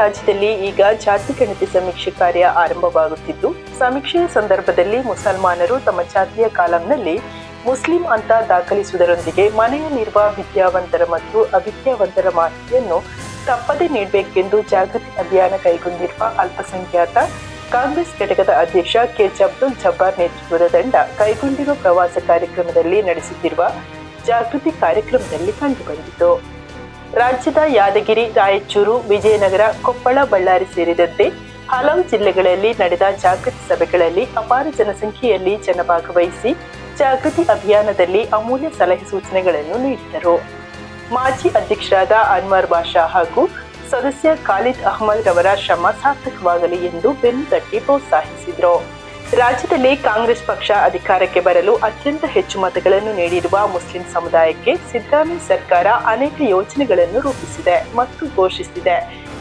ರಾಜ್ಯದಲ್ಲಿ ಈಗ ಜಾತಿ ಗಣತಿ ಸಮೀಕ್ಷೆ ಕಾರ್ಯ ಆರಂಭವಾಗುತ್ತಿದ್ದು ಸಮೀಕ್ಷೆಯ ಸಂದರ್ಭದಲ್ಲಿ ಮುಸಲ್ಮಾನರು ತಮ್ಮ ಜಾತಿಯ ಕಾಲಂನಲ್ಲಿ ಮುಸ್ಲಿಂ ಅಂತ ದಾಖಲಿಸುವುದರೊಂದಿಗೆ ಮನೆಯಲ್ಲಿರುವ ವಿದ್ಯಾವಂತರ ಮತ್ತು ಅವಿದ್ಯಾವಂತರ ಮಾಹಿತಿಯನ್ನು ತಪ್ಪದೆ ನೀಡಬೇಕೆಂದು ಜಾಗೃತಿ ಅಭಿಯಾನ ಕೈಗೊಂಡಿರುವ ಅಲ್ಪಸಂಖ್ಯಾತ ಕಾಂಗ್ರೆಸ್ ಘಟಕದ ಅಧ್ಯಕ್ಷ ಕೆ. ಜಬ್ದುಲ್ ಜಬ್ಬಾರ್ ನೇತೃತ್ವದ ತಂಡ ಕೈಗೊಂಡಿರುವ ಪ್ರವಾಸ ಕಾರ್ಯಕ್ರಮದಲ್ಲಿ ನಡೆಸುತ್ತಿರುವ ಜಾಗೃತಿ ಕಾರ್ಯಕ್ರಮದಲ್ಲಿ ಕಂಡುಬಂದಿತು. ರಾಜ್ಯದ ಯಾದಗಿರಿ, ರಾಯಚೂರು, ವಿಜಯನಗರ, ಕೊಪ್ಪಳ, ಬಳ್ಳಾರಿ ಸೇರಿದಂತೆ ಹಲವು ಜಿಲ್ಲೆಗಳಲ್ಲಿ ನಡೆದ ಜಾಗೃತಿ ಸಭೆಗಳಲ್ಲಿ ಅಪಾರ ಜನಸಂಖ್ಯೆಯಲ್ಲಿ ಜನ ಭಾಗವಹಿಸಿ ಜಾಗೃತಿ ಅಭಿಯಾನದಲ್ಲಿ ಅಮೂಲ್ಯ ಸಲಹೆ ಸೂಚನೆಗಳನ್ನು ನೀಡಿದರು. ಮಾಜಿ ಅಧ್ಯಕ್ಷರಾದ ಅನ್ವರ್ ಬಾಷಾ ಹಾಗೂ ಸದಸ್ಯ ಖಾಲಿದ್ ಅಹಮದ್ ರವರ ಶ್ರಮ ಸಾರ್ಥಕವಾಗಲಿ ಎಂದು ಬೆನ್ನು ತಟ್ಟಿ ಪ್ರೋತ್ಸಾಹಿಸಿದರು. ರಾಜ್ಯದಲ್ಲಿ ಕಾಂಗ್ರೆಸ್ ಪಕ್ಷ ಅಧಿಕಾರಕ್ಕೆ ಬರಲು ಅತ್ಯಂತ ಹೆಚ್ಚು ಮತಗಳನ್ನು ನೀಡಿರುವ ಮುಸ್ಲಿಂ ಸಮುದಾಯಕ್ಕೆ ಸಿದ್ದರಾಮಯ್ಯ ಸರ್ಕಾರ ಅನೇಕ ಯೋಜನೆಗಳನ್ನು ರೂಪಿಸಿದೆ ಮತ್ತು ಘೋಷಿಸಿದೆ.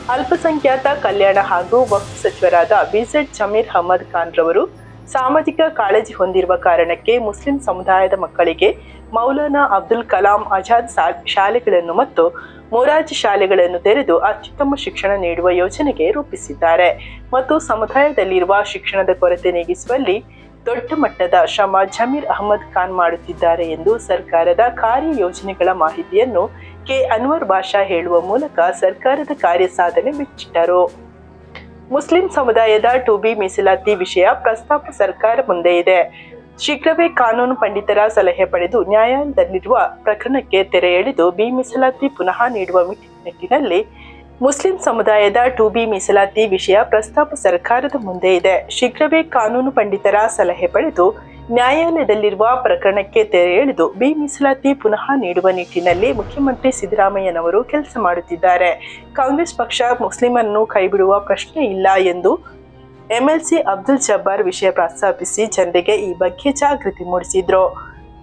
ಅಲ್ಪಸಂಖ್ಯಾತ ಕಲ್ಯಾಣ ಹಾಗೂ ವಕ್ಫ್ ಸಚಿವರಾದ ಬಿಜೆಡ್ ಜಮೀರ್ ಅಹಮದ್ ಖಾನ್ ರವರು ಸಾಮಾಜಿಕ ಕಾಳಜಿ ಹೊಂದಿರುವ ಕಾರಣಕ್ಕೆ ಮುಸ್ಲಿಂ ಸಮುದಾಯದ ಮಕ್ಕಳಿಗೆ ಮೌಲಾನಾ ಅಬ್ದುಲ್ ಕಲಾಂ ಆಜಾದ್ ಶಾಲೆಗಳನ್ನು ಮತ್ತು ಮೊರಾಜ್ ಶಾಲೆಗಳನ್ನು ತೆರೆದು ಅತ್ಯುತ್ತಮ ಶಿಕ್ಷಣ ನೀಡುವ ಯೋಜನೆಗೆ ರೂಪಿಸಿದ್ದಾರೆ. ಮತ್ತು ಸಮುದಾಯದಲ್ಲಿರುವ ಶಿಕ್ಷಣದ ಕೊರತೆ ನೀಗಿಸುವಲ್ಲಿ ದೊಡ್ಡ ಮಟ್ಟದ ಶ್ರಮ ಜಮೀರ್ ಅಹಮದ್ ಖಾನ್ ಮಾಡುತ್ತಿದ್ದಾರೆ ಎಂದು ಸರ್ಕಾರದ ಕಾರ್ಯ ಯೋಜನೆಗಳ ಮಾಹಿತಿಯನ್ನು ಕೆ. ಅನ್ವರ್ ಬಾಷಾ ಹೇಳುವ ಮೂಲಕ ಸರ್ಕಾರದ ಕಾರ್ಯ ಸಾಧನೆ ಬಿಚ್ಚಿಟ್ಟರು ಮುಸ್ಲಿಂ ಸಮುದಾಯದ ಟೂಬಿ ಮೀಸಲಾತಿ ವಿಷಯ ಪ್ರಸ್ತಾಪ ಸರ್ಕಾರ ಮುಂದೆ ಇದೆ. ಶೀಘ್ರವೇ ಕಾನೂನು ಪಂಡಿತರ ಸಲಹೆ ಪಡೆದು ನ್ಯಾಯಾಲಯದಲ್ಲಿರುವ ಪ್ರಕರಣಕ್ಕೆ ತೆರೆ ಎಳೆದು ಬಿ ಮೀಸಲಾತಿ ಪುನಃ ನೀಡುವ ನಿಟ್ಟಿನಲ್ಲಿ ಮುಸ್ಲಿಂ ಸಮುದಾಯದ ಟೂಬಿ ಮೀಸಲಾತಿ ವಿಷಯ ಪ್ರಸ್ತಾಪ ಸರ್ಕಾರದ ಮುಂದೆ ಇದೆ. ಶೀಘ್ರವೇ ಕಾನೂನು ಪಂಡಿತರ ಸಲಹೆ ಪಡೆದು ನ್ಯಾಯಾಲಯದಲ್ಲಿರುವ ಪ್ರಕರಣಕ್ಕೆ ತೆರೆ ಎಳೆದು ಬಿ ಮೀಸಲಾತಿ ಪುನಃ ನೀಡುವ ನಿಟ್ಟಿನಲ್ಲಿ ಮುಖ್ಯಮಂತ್ರಿ ಸಿದ್ದರಾಮಯ್ಯನವರು ಕೆಲಸ ಮಾಡುತ್ತಿದ್ದಾರೆ. ಕಾಂಗ್ರೆಸ್ ಪಕ್ಷ ಮುಸ್ಲಿಮನ್ನು ಕೈಬಿಡುವ ಪ್ರಶ್ನೆ ಇಲ್ಲ ಎಂದು ಎಂಎಲ್ಸಿ ಅಬ್ದುಲ್ ಜಬ್ಬಾರ್ ವಿಷಯ ಪ್ರಸ್ತಾಪಿಸಿ ಜನರಿಗೆ ಈ ಬಗ್ಗೆ ಜಾಗೃತಿ ಮೂಡಿಸಿದ್ರು.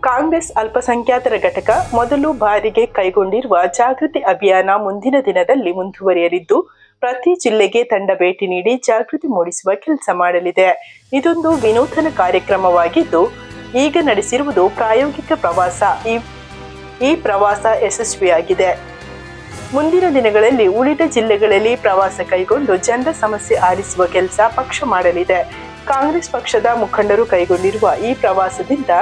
ಕಾಂಗ್ರೆಸ್ ಅಲ್ಪಸಂಖ್ಯಾತರ ಘಟಕ ಮೊದಲು ಬಾರಿಗೆ ಕೈಗೊಂಡಿರುವ ಜಾಗೃತಿ ಅಭಿಯಾನ ಮುಂದಿನ ದಿನದಲ್ಲಿ ಮುಂದುವರಿಯಲಿದ್ದು ಪ್ರತಿ ಜಿಲ್ಲೆಗೆ ತಂಡ ಭೇಟಿ ನೀಡಿ ಜಾಗೃತಿ ಮೂಡಿಸುವ ಕೆಲಸ ಮಾಡಲಿದೆ. ಇದೊಂದು ವಿನೂತನ ಕಾರ್ಯಕ್ರಮವಾಗಿದ್ದು, ಈಗ ನಡೆಸಿರುವುದು ಪ್ರಾಯೋಗಿಕ ಪ್ರವಾಸ. ಈ ಈ ಪ್ರವಾಸ ಯಶಸ್ವಿಯಾಗಿದೆ. ಮುಂದಿನ ದಿನಗಳಲ್ಲಿ ಉಳಿದ ಜಿಲ್ಲೆಗಳಲ್ಲಿ ಪ್ರವಾಸ ಕೈಗೊಂಡು ಜನರ ಸಮಸ್ಯೆ ಆಲಿಸುವ ಕೆಲಸ ಪಕ್ಷ ಮಾಡಲಿದೆ. ಕಾಂಗ್ರೆಸ್ ಪಕ್ಷದ ಮುಖಂಡರು ಕೈಗೊಂಡಿರುವ ಈ ಪ್ರವಾಸದಿಂದ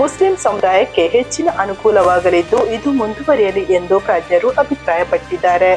ಮುಸ್ಲಿಂ ಸಮುದಾಯಕ್ಕೆ ಹೆಚ್ಚಿನ ಅನುಕೂಲವಾಗಲಿದ್ದು, ಇದು ಮುಂದುವರಿಯಲಿ ಎಂದು ಪ್ರಾಜ್ಞರು ಅಭಿಪ್ರಾಯಪಟ್ಟಿದ್ದಾರೆ.